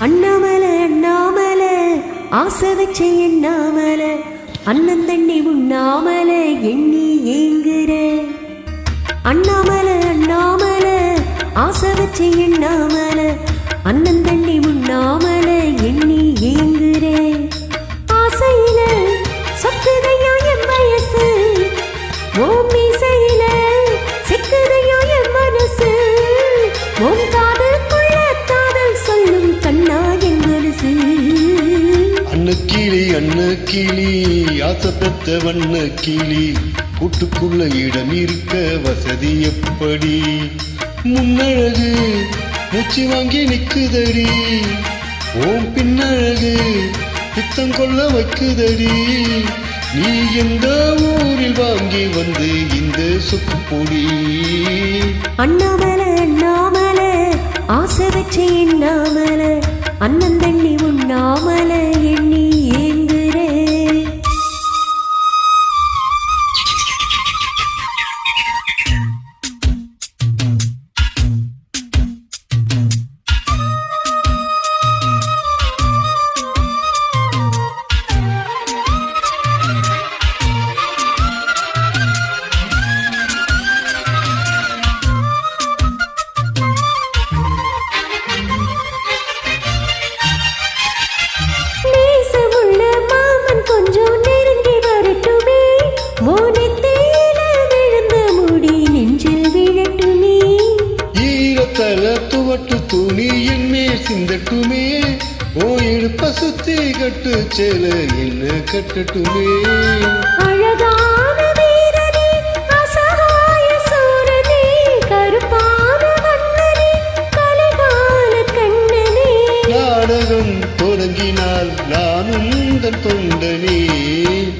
அண்ணாமல அண்ணாமல ஆசை வச்ச எண்ணாமல அண்ணன் தண்ணி உண்ணாமல எண்ணி ஏங்குற. அண்ணாமல அண்ணாமல ஆசை வச்ச எண்ணாமல அண்ணன் தண்ணி உண்ணாமல. கிளி ஆசை பெத்த வண்ண கிளி கூட்டுக்குள்ள இடம் இருக்க வசதி எப்படி? முன்னழகு மூச்சு வாங்கி நிக்குதடி. ஓம் பின்னழகு பித்தம் கொள்ள வைக்குதடி. நீ எந்த ஊரில் வாங்கி வந்து இந்த சுக்கு பொடி அண்ணாமல அண்ணாமல ஆசை வச்சு எண்ணாமல அண்ணன் தண்ணி உண்ணாமல எண்ணி ஓ இடுப்ப சுத்தி கட்டு சேல என்ன கட்டட்டுமே நாடகம் தொடங்கினால் நானும் உந்தன் தொண்டனே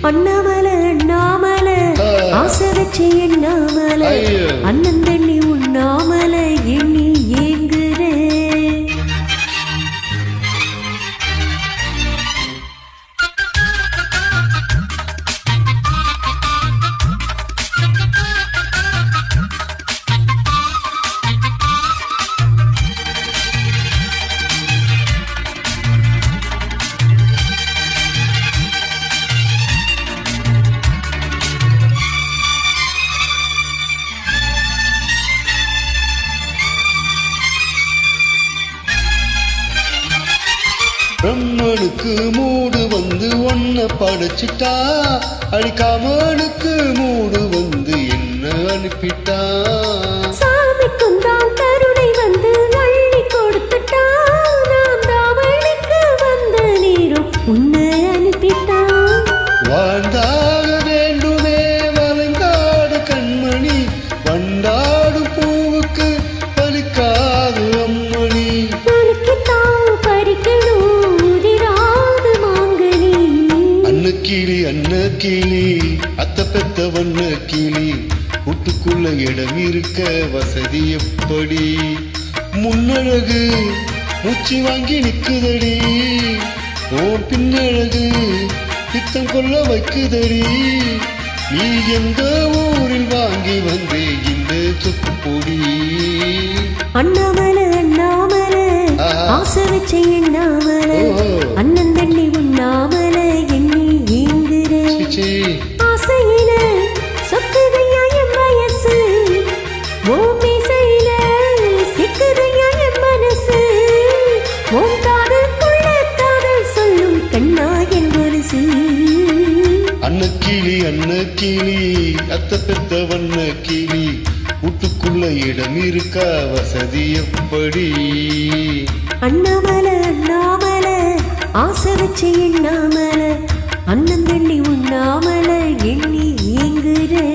அண்ணாமல அண்ணாமல. ஆசை வச்சு. அண்ணன் பிரம்மனுக்கு மூடு வந்து ஒன்ன படைச்சிட்டா அடிக்காமனுக்கு மூடு வந்து என்ன அனுப்பிட்டா? சாமிக்கும் தான் கருணை வந்து அள்ளி கொடுத்துட்டா நாம் தாவணிக்கு வந்த நீரும் உன்னை அனுப்பிட்டான் வாழ்ந்தாக அன்ன கிளி அத்த பெத்த வண்ண கிளி கூட்டுக்குள்ள இடம் இருக்க வசதி எப்படி? முன்னழகு மூச்சு வாங்கி நிக்குதடி. ஓ பின்னழகு பித்தம் கொள்ள வைக்குதடி. நீ எந்த ஊரில் வாங்கி வந்தே இந்த சொப்பு பொடி அண்ணாமல அண்ணாமல. ஆசை வச்ச எண்ணாமல. கிளி கிளி அத்த பெத்த வண்ண கிளி வீட்டுக்குள்ள இடம் இருக்கா வசதி எப்படி? அண்ணாமல அண்ணாமல ஆசை வச்சு எண்ணாமல அண்ணன் தண்ணி உண்ணாமல எண்ணி ஏங்குறே